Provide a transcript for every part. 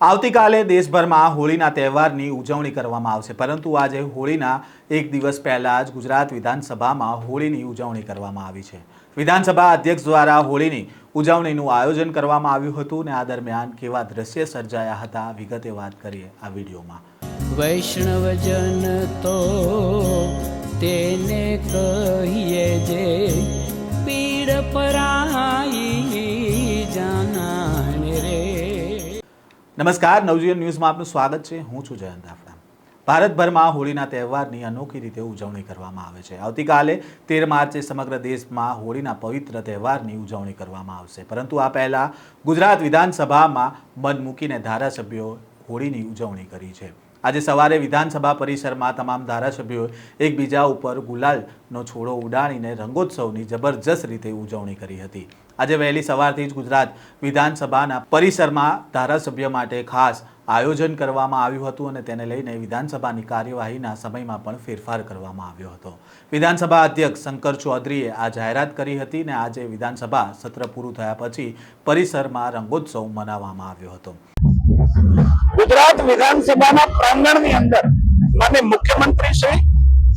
આવતીકાલે દેશભરમાં હોળીના તહેવારની ઉજવણી કરવામાં આવશે. પરંતુ આજે હોળીના એક દિવસ પહેલાં જ ગુજરાત વિધાનસભામાં હોળીની ઉજવણી કરવામાં આવી છે. વિધાનસભા અધ્યક્ષ દ્વારા હોળીની ઉજવણીનું આયોજન કરવામાં આવ્યું હતું અને આ દરમિયાન કેવા દ્રશ્ય સર્જાયા હતા વિગતે વાત કરીએ આ વિડીયોમાં. વૈષ્ણવજન તેને કહીએ જે પીડ પરાઈ જાનાને રે. નમસ્કાર, નવજીવન ન્યૂઝમાં આપનું સ્વાગત છે. હું છું જયંત આપણા. ભારતભરમાં હોળીના તહેવારની અનોખી રીતે ઉજવણી કરવામાં આવે છે. આવતીકાલે તેર માર્ચે સમગ્ર દેશમાં હોળીના પવિત્ર તહેવારની ઉજવણી કરવામાં આવશે. પરંતુ આ પહેલાં ગુજરાત વિધાનસભામાં મન મૂકીને ધારાસભ્યો હોળીની ઉજવણી કરી છે. આજે સવારે વિધાનસભા પરિસરમાં તમામ ધારાસભ્યોએ એકબીજા ઉપર ગુલાલનો છોડો ઉડાડીને રંગોત્સવની જબરજસ્ત રીતે ઉજવણી કરી હતી. આજે વહેલી સવારથી જ ગુજરાત વિધાનસભાના પરિસરમાં ધારાસભ્ય માટે ખાસ આયોજન કરવામાં આવ્યું હતું અને તેને લઈને વિધાનસભાની કાર્યવાહીના સમયમાં પણ ફેરફાર કરવામાં આવ્યો હતો. વિધાનસભા અધ્યક્ષ શંકર ચૌધરીએ આ જાહેરાત કરી હતી અને આજે વિધાનસભા સત્ર પૂરું થયા પછી પરિસરમાં રંગોત્સવ મનાવવામાં આવ્યો હતો. ગુજરાત વિધાનસભાના પ્રાંગણની અંદર માન્ય મુખ્યમંત્રી શ્રી,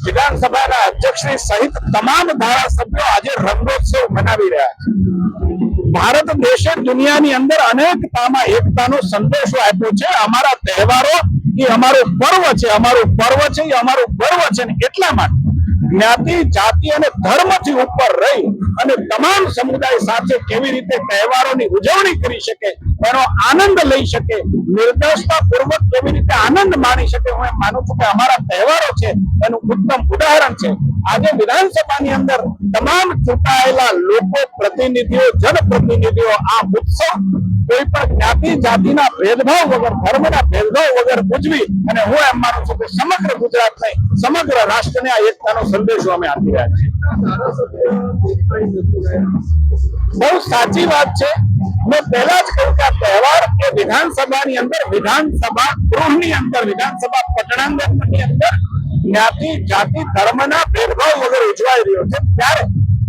વિધાનસભાના અધ્યક્ષ સહિત તમામ ધારાસભ્યો આજે રંગોત્સવ મનાવી રહ્યા છે. ભારત દેશે દુનિયાની અંદર અનેકતામાં એકતાનો સંદેશો આપ્યો છે. અમારા તહેવારો એ અમારું પર્વ છે. અમારું પર્વ છે, એ અમારું ગર્વ છે એટલા માટે જ્ઞાતિ, જાતિ અને ધર્મથી ઉપર રહી અને તમામ સમુદાય સાથે કેવી રીતે તહેવારોની ઉજવણી કરી શકે એનો આનંદ લઈ શકે નિર્દોષતા પૂર્વક કેવી રીતે આનંદ માણી શકે, હું એમ માનું છું કે અમારા તહેવારો છે, એનું ઉત્તમ ઉદાહરણ છે. આજે વિધાનસભાની અંદર તમામ ચૂંટાયેલા લોકો, પ્રતિનિધિઓ, જનપ્રતિનિધિઓ, આ ઉત્સવ કોઈ પણ જ્ઞાતિ, જાતિના ભેદભાવ વગર, ધર્મના ભેદભાવ વગર ઉજવી અને હું એમ માનું છું કે સમગ્ર ગુજરાત નહીં સમગ્ર રાષ્ટ્રને આ એકતાનો સંદેશો અમે આપી રહ્યા છીએ. બહુ સાચી વાત છે. પહેલા જ કહ્યું કે તહેવાર એ વિધાનસભાની અંદર, વિધાનસભા ગૃહની અંદર, વિધાનસભા પટણાંગણની અંદર જ્ઞાતિ, જાતિ, ધર્મના ભેદભાવ વગર ઉજવાઈ રહ્યો છે. ત્યારે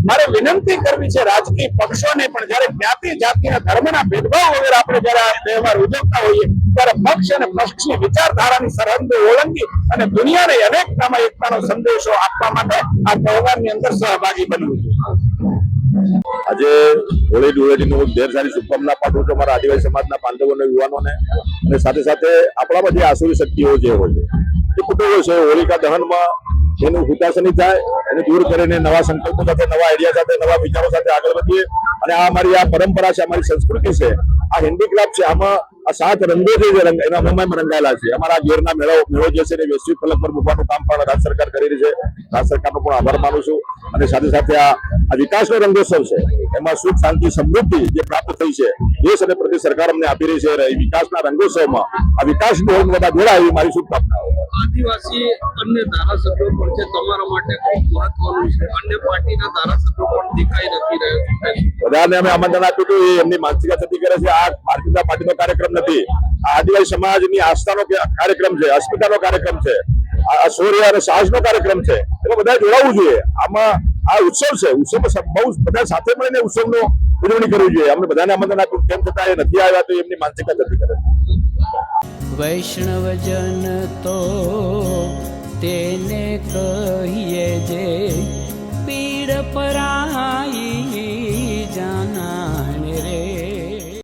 મારે વિનંતી કરવી છે રાજકીય પક્ષોને પણ, જયારે જ્ઞાતિ, જાતિ અને ધર્મના ભેદભાવ વગર આપણે જ્યારે આ તહેવાર ઉજવતા હોઈએ, ત્યારે પક્ષ અને પક્ષની વિચારધારાની સરહદો ઓળંગી અને દુનિયાને અનેકતામાં એકતાનો સંદેશો આપવા માટે આ તહેવારની અંદર સહભાગી બનવું જોઈએ. આજે હોળી ધૂળેટીની હું ઢેર સારી શુભકામના પાઠવું છું મારા આદિવાસી સમાજના પાંડવોને, યુવાનોને અને સાથે સાથે આપણા બધી આસુરી શક્તિઓ જે હોય એ કુટુંબો છે. હોળિકા દહનમાં એનું હુતાશની થાય, એને દૂર કરીને નવા સંકલ્પો સાથે, નવા આઈડિયા સાથે, નવા વિચારો સાથે આગળ વધીએ. અને આ અમારી આ પરંપરા છે, અમારી સંસ્કૃતિ છે, આ હેન્ડીક્રાફ્ટ છે, આમાં આ સાત રંગો છે જે રંગ, એના અમલમાં રંગાયેલા છે. અમારા ઘેરના મેળો મેળો જે છે એ વૈશ્વિક ફલક પર મૂકવાનું કામ પણ રાજ્ય સરકાર કરી રહી છે. રાજ્ય સરકારનો પણ આભાર માનું છું. અને સાથે સાથે આ વિકાસનો રંગોત્સવ છે. એમાં સુખ શાંતિ સમૃદ્ધિ જે પ્રાપ્ત થઈ છે દેશ અને પ્રદેશ સરકાર અમને આપી રહી છે એ વિકાસના રંગોત્સવમાં આ વિકાસ બધા જોડાય એવી મારી શુભકામનાઓ આદિવાસી અન્ય ધારાસભ્યો પણ છે તમારા માટે ખૂબ મહત્વનું છે. અન્ય પાર્ટીના ધારાસભ્યો પણ દેખાઈ નથી રહ્યા બધાને અમે આમંત્રણ આપ્યું હતું એ એમની માનસિકતા થતી કરે છે. આ ભારતીય જનતા પાર્ટીનો કાર્યક્રમ નથી. આ આદિવાસી સમાજની આસ્થાનો કાર્યક્રમ છે અસ્મિતાનો કાર્યક્રમ છે. આ શૌર્ય અને સાહસનો કાર્યક્રમ છે. એમાં બધા જોડાવું જોઈએ. આમાં આ ઉત્સવ છે ઉત્સવમાં બહુ બધા સાથે મળીને ઉત્સવનો ઉજવણી કરવી જોઈએ. અમને બધાને આમંત્રણ આપ્યું તેમ છતાં એ નથી આવ્યા તો એમની માનસિકતા નથી કરે. વૈષ્ણવજન તો તેને કહીએ જે પીડ પરા